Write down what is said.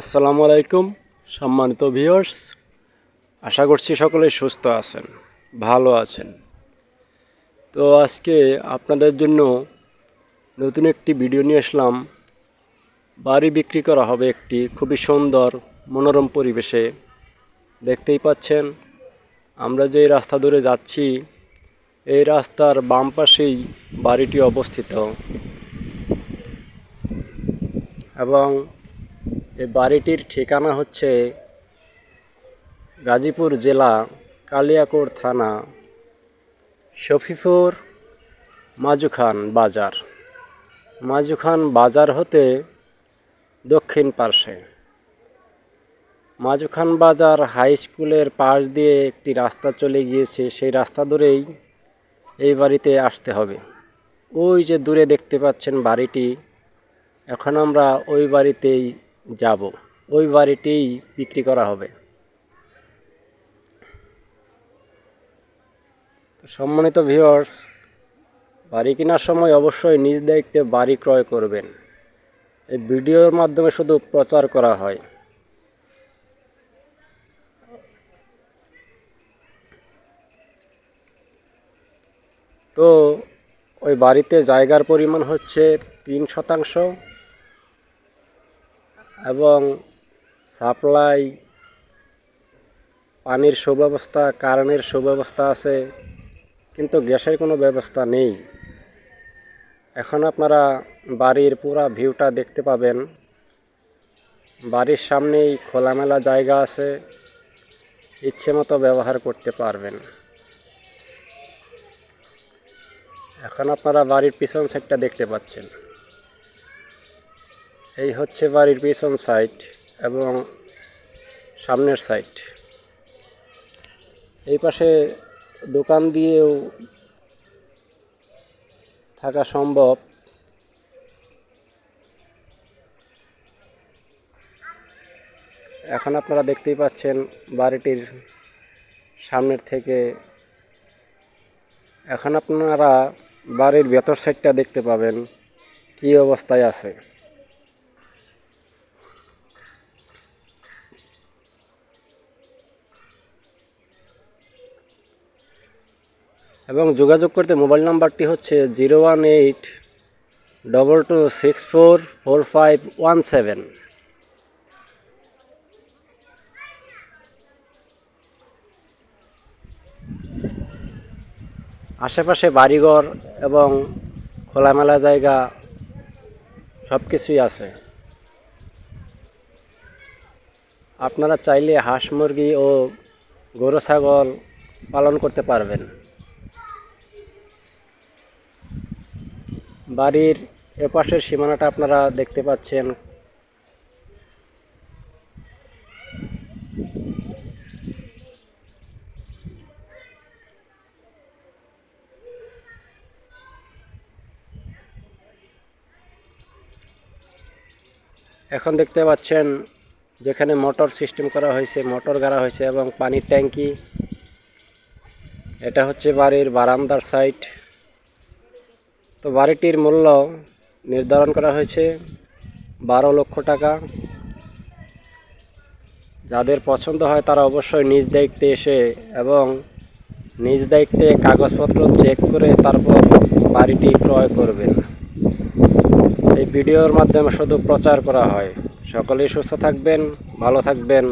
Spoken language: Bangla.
আসসালামু আলাইকুম, সম্মানিত ভিউয়ার্স। আশা করছি সকলে সুস্থ আছেন, ভালো আছেন। তো আজকে আপনাদের জন্য নতুন একটি ভিডিও নিয়ে আসলাম। বাড়ি বিক্রি করা হবে একটি খুবই সুন্দর, মনোরম পরিবেশে। দেখতেই পাচ্ছেন, আমরা যে রাস্তা ধরে যাচ্ছি, এই রাস্তার বাম পাশেই বাড়িটি অবস্থিত। এবং এই বাড়িটির ঠিকানা হচ্ছে গাজীপুর জেলা কালিয়াকোট থানা শফিপুর মাজুখান বাজার। মাজুখান বাজার হতে দক্ষিণ পার্শ্বে। মাজুখান বাজার হাই স্কুলের পাশ দিয়ে একটি রাস্তা চলে গিয়েছে, সেই রাস্তা ধরেই এই বাড়িতে আসতে হবে। ওই যে দূরে দেখতে পাচ্ছেন বাড়িটি, এখন আমরা ওই বাড়িতেই যাব। ওই বাড়িটিই বিক্রি করা হবে। সম্মানিত ভিউয়ার্স বাড়ি কেনার সময় অবশ্যই নিজ দায়িত্বে বাড়ি ক্রয় করবেন। এই ভিডিওর মাধ্যমে শুধু প্রচার করা হয়। তো ওই বাড়িতে জায়গার পরিমাণ হচ্ছে তিন শতাংশ। এবং সাপ্লাই, পানির সুব্যবস্থা, কারেন্টের সুব্যবস্থা আছে, কিন্তু গ্যাসের কোনো ব্যবস্থা নেই। এখন আপনারা বাড়ির পুরা ভিউটা দেখতে পাবেন। বাড়ির সামনেই খোলামেলা জায়গা আছে, ইচ্ছে মতো ব্যবহার করতে পারবেন। এখন আপনারা বাড়ির পিছন সাইডটা দেখতে পাচ্ছেন। এই হচ্ছে বাড়ির পিছন সাইড এবং সামনের সাইড এই পাশে দোকান দিয়েও থাকা সম্ভব। এখন আপনারা দেখতেই পাচ্ছেন বাড়িটির সামনের থেকে। এখন আপনারা বাড়ির ভেতর সাইডটা দেখতে পাবেন, কী অবস্থায় আছে। এবং যোগাযোগ করতে মোবাইল নাম্বারটি হচ্ছে zero one eight double two six four four five one seven. আশেপাশে বাড়িঘর এবং খোলামেলা জায়গা সব কিছুই আছে। আপনারা চাইলে হাঁস মুরগি ও গরু ছাগল পালন করতে পারবেন। বাড়ির এপাশের সীমানাটা আপনারা দেখতে পাচ্ছেন। এখন দেখতে পাচ্ছেন যেখানে মোটর সিস্টেম করা হয়েছে, মোটর গাড়া হয়েছে এবং পানির ট্যাঙ্কি। এটা হচ্ছে বাড়ির বারান্দার সাইড। তো বাড়িটির মূল্য নির্ধারণ করা হয়েছে বারো লক্ষ টাকা। যাদের পছন্দ হয় তারা অবশ্যই নিজ দায়িত্বে এসে এবং নিজ দায়িত্বে কাগজপত্র চেক করে তারপর বাড়িটি ক্রয় করবেন। এই ভিডিওর মাধ্যমে শুধু প্রচার করা হয়। সকলেই সুস্থ থাকবেন, ভালো থাকবেন।